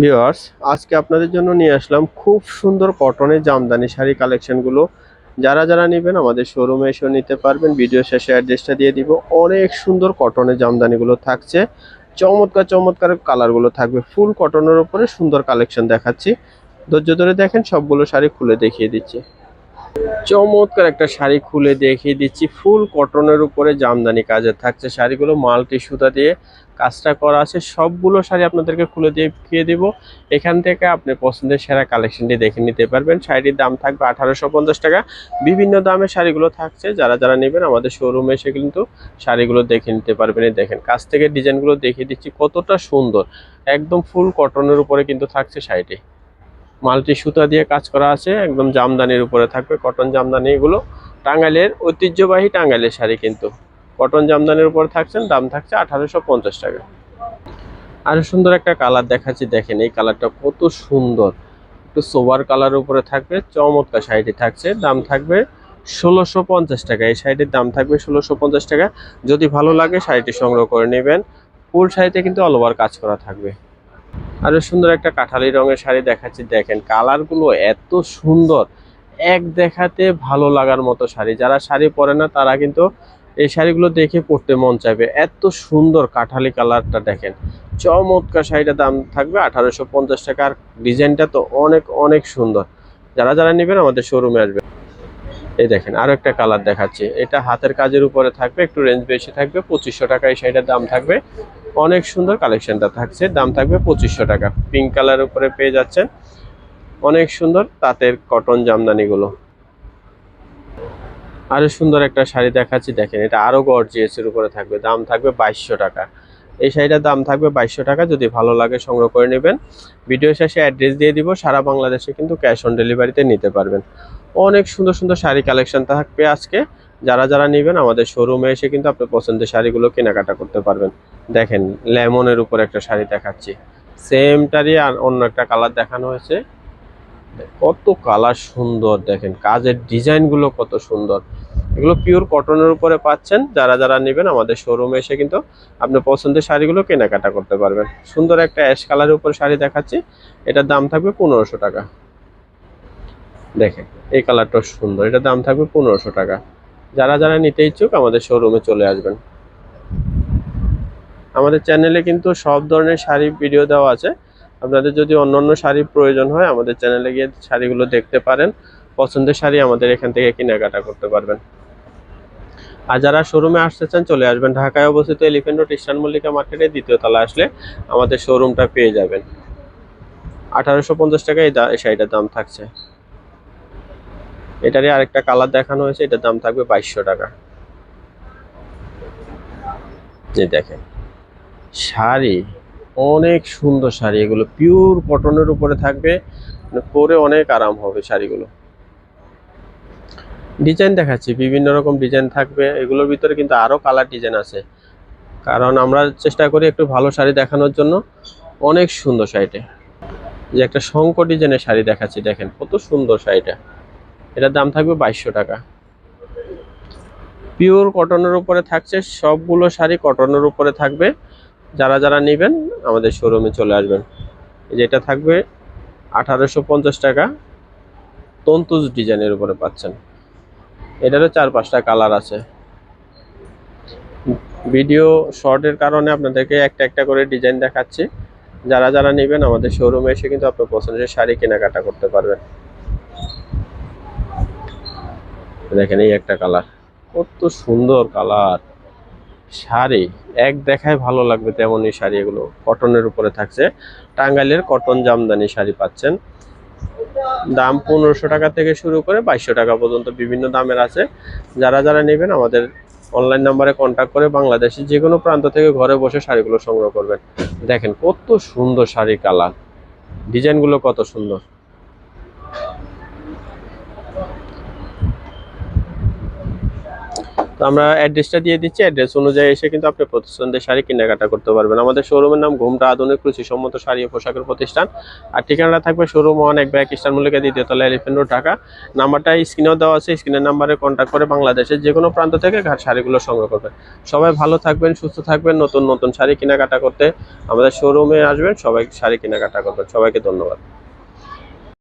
Viewers আজকে আপনাদের জন্য নিয়ে আসলাম খুব সুন্দর কটনের জামদানি শাড়ি কালেকশনগুলো যারা যারা নেবেন আমাদের শোরুমে এসে নিতে পারবেন। ভিডিও শেষে অ্যাড্রেসটা দিয়ে দিব। অনেক সুন্দর কটনের জামদানিগুলো থাকছে। চমৎকার চমৎকার কালারগুলো থাকবে। ফুল কটনের ওপরে সুন্দর কালেকশন দেখাচ্ছি। ধৈর্য ধরে দেখেন, সবগুলো শাড়ি খুলে দেখিয়ে দিচ্ছি। চমৎকার একটা শাড়ি খুলে দেখিয়ে দিচ্ছি। ফুল কটনের উপরে জামদানি কাজের থাকছে শাড়িগুলো মাল্টি সুতা দিয়ে কাজটা করা আছে। সবগুলো শাড়ি আপনাদেরকে খুলে দিয়ে দেখিয়ে দিব। এখান থেকে আপনি পছন্দের সেরা কালেকশনটি দেখে নিতে পারবেন। শাড়ির দাম থাকবে আঠারোশো পঞ্চাশ টাকা। বিভিন্ন দামের শাড়িগুলো থাকছে। যারা যারা নেবেন আমাদের শোরুমে এসে কিন্তু শাড়িগুলো দেখে নিতে পারবেন। দেখেন, কাছ থেকে ডিজাইনগুলো দেখিয়ে দিচ্ছি কতটা সুন্দর। একদম ফুল কটনের উপরে কিন্তু থাকছে শাড়িটি। মাল্টি সুতা দিয়ে কাজ করা আছে, একদম জামদানির উপরে থাকবে কটন জামদানি এগুলো। টাঙ্গাইলের ঐতিহ্যবাহী টাঙ্গাইলের শাড়ি কিন্তু। কটন জামদানির উপর থাকছেন, দাম থাকছে আঠারোশো পঞ্চাশ টাকা। আরও সুন্দর একটা কালার দেখাচ্ছি, দেখেন এই কালারটা কত সুন্দর। একটু সোবার কালার উপরে থাকবে, চমৎকার শাড়িটি থাকছে, দাম থাকবে ষোলোশো পঞ্চাশ টাকা। এই শাড়িটির দাম থাকবে ষোলোশো পঞ্চাশ টাকা। যদি ভালো লাগে শাড়িটি সংগ্রহ করে নেবেন। ফুল শাড়িতে কিন্তু অল ওভার কাজ করা থাকবে। আরও সুন্দর একটা কাঁঠালি রঙের শাড়ি দেখাচ্ছি। দেখেন কালারগুলো এত সুন্দর। এক দেখাতে ভালো লাগার মতো শাড়ি। যারা শাড়ি পরে না, তারা কিন্তু এই শাড়িগুলো দেখে পড়তে মন চাইবে। এত সুন্দর কাঁঠালি কালারটা দেখেন। চমৎকার শাড়িটার দাম থাকবে আঠারোশো পঞ্চাশ টাকার ডিজাইনটা তো অনেক অনেক সুন্দর। যারা যারা নেবেন আমাদের শোরুমে আসবে এই দেখেন আরও একটা কালার দেখাচ্ছি। এটা হাতের কাজের উপরে থাকবে, একটু রেঞ্জ বেশি থাকবে, পঁচিশশো টাকা এই শাড়িটার দাম থাকবে। অনেক সুন্দর কালেকশনটা থাকছে। দাম থাকবে পঁচিশশো টাকা। পিঙ্ক কালার উপরে পেয়ে যাচ্ছেন। অনেক সুন্দর তাঁতের কটন জামদানিগুলো। আরও সুন্দর একটা শাড়ি দেখাচ্ছি, দেখেন, এটা আরও গর্জিয়াস এর উপরে থাকবে। দাম থাকবে বাইশশো টাকা। এই শাড়িটার দাম থাকবে বাইশশো টাকা। যদি ভালো লাগে সংগ্রহ করে নেবেন। ভিডিও শেষে অ্যাড্রেস দিয়ে দিব। সারা বাংলাদেশে কিন্তু ক্যাশ অন ডেলিভারিতে নিতে পারবেন। অনেক সুন্দর সুন্দর শাড়ি কালেকশন থাকবে আজকে। যারা যারা নেবেন আমাদের শোরুমে এসে কিন্তু আপনি পছন্দের শাড়িগুলো কেনাকাটা করতে পারবেন। দেখেন, লেমনের উপর একটা শাড়ি দেখাচ্ছি। সেমটারই আর অন্য একটা কালার দেখানো হয়েছে। কত কালার সুন্দর, দেখেন, কাজের ডিজাইনগুলো কত সুন্দর। এগুলো পিওর কটনের উপরে পাচ্ছেন, যারা যারা নেবেন আমাদের শোরুমে এসে কিন্তু আপনি পছন্দের শাড়িগুলো কেনাকাটা করতে পারবেন। সুন্দর একটা অ্যাশ কালারের উপর শাড়ি দেখাচ্ছি, এটার দাম থাকবে পনেরোশো টাকা। দেখেন, এই কালারটা সুন্দর, এটার দাম থাকবে পনেরোশো টাকা। যারা যারা নিতে ইচ্ছুক আমাদের শোরুমে চলে আসবেন। আমাদের চ্যানেলে কিন্তু সব ধরনের শাড়ি ভিডিও দেওয়া আছে। আপনাদের যদি অন্য অন্য শাড়ির প্রয়োজন হয়, আমাদের চ্যানেলে গিয়ে শাড়িগুলো দেখতে পারেন। পছন্দের শাড়ি আমাদের এখান থেকে কেনাকাটা করতে পারবেন। আর যারা শোরুমে আসতে চান, চলে আসবেন। ঢাকায় অবস্থিত এলিফেন্ট রোড ইস্টার্ন মল্লিকা মার্কেটে দ্বিতীয় তলা আসলে আমাদের শোরুমটা পেয়ে যাবেন। আঠারোশো পঞ্চাশ টাকা এই শাড়িটার দাম থাকছে। এটারই আরেকটা কালার দেখানো হয়েছে, এটার দাম থাকবে বাইশশো টাকা। এই দেখেন, শাড়ি, অনেক সুন্দর শাড়ি, এগুলো পিওর কটনের উপরে থাকবে মানে পরে অনেক আরাম হবে শাড়িগুলো। ডিজাইন দেখাচ্ছি, বিভিন্ন রকম ডিজাইন থাকবে, এগুলোর ভিতরে কিন্তু আরও কালার ডিজাইন আছে। কারণ আমরা চেষ্টা করি একটু ভালো শাড়ি দেখানোর জন্য, অনেক সুন্দর শাড়িটা। যে একটা শঙ্কর ডিজাইনের শাড়ি দেখাচ্ছি, দেখেন কত সুন্দর শাড়িটা। এটার দাম থাকবে বাইশশো টাকা। পিওর কটনের উপরে থাকছে, সবগুলো শাড়ি কটনের উপরে থাকবে। যারা যারা নেবেন, আমাদের শোরুমে চলে আসবেন। এই যে এটা থাকবে আঠারোশো পঞ্চাশ টাকা। তন্তুজ ডিজাইনের উপরে পাচ্ছেন। এটারও চার পাঁচটা কালার আছে। ভিডিও শর্টের কারণে আপনাদেরকে একটা একটা করে ডিজাইন দেখাচ্ছি। যারা যারা নেবেন, আমাদের শোরুমে এসে কিন্তু আপনার পছন্দের শাড়ি কেনাকাটা করতে পারবেন। দেখেন, এই একটা কালার কত সুন্দর কালার শাড়ি, এক দেখায় ভালো লাগবে তেমনই শাড়ি এগুলো। কটনের উপরে থাকছে। টাঙ্গাইলের কটন জামদানি শাড়ি পাচ্ছেন। দাম পনেরোশো টাকা থেকে শুরু করে বাইশশো টাকা পর্যন্ত বিভিন্ন দামের আছে। যারা যারা নেবেন আমাদের অনলাইন নাম্বারে কন্ট্যাক্ট করে বাংলাদেশের যে কোনো প্রান্ত থেকে ঘরে বসে শাড়িগুলো সংগ্রহ করবেন। দেখেন, কত সুন্দর শাড়ি কালার ডিজাইনগুলো কত সুন্দর। তো আমরা অ্যাড্রেসটা দিয়ে দিচ্ছি। অ্যাড্রেস অনুযায়ী এসে কিন্তু আপনি পছন্দের শাড়ি কেনাকাটা করতে পারবেন। আমাদের শোরুমের নাম ঘুমটা আধুনিক রুচিসম্মত শাড়ি ও পোশাকের প্রতিষ্ঠান। আর ঠিকানাটা থাকবে শোরুম ওয়ান এক ব্যাগ ইস্টার মূল্যকে দ্বিতীয় তলা এলিফেন্ট রোড ঢাকা। নাম্বারটা স্ক্রিনেও দেওয়া আছে। স্ক্রিনের নাম্বারে কন্ট্যাক্ট করে বাংলাদেশের যে কোনো প্রান্ত থেকে শাড়িগুলো সংগ্রহ করবেন। সবাই ভালো থাকবেন, সুস্থ থাকবেন। নতুন নতুন শাড়ি কেনাকাটা করতে আমাদের শোরুমে আসবেন। সবাই শাড়ি কেনাকাটা করবেন। সবাইকে ধন্যবাদ।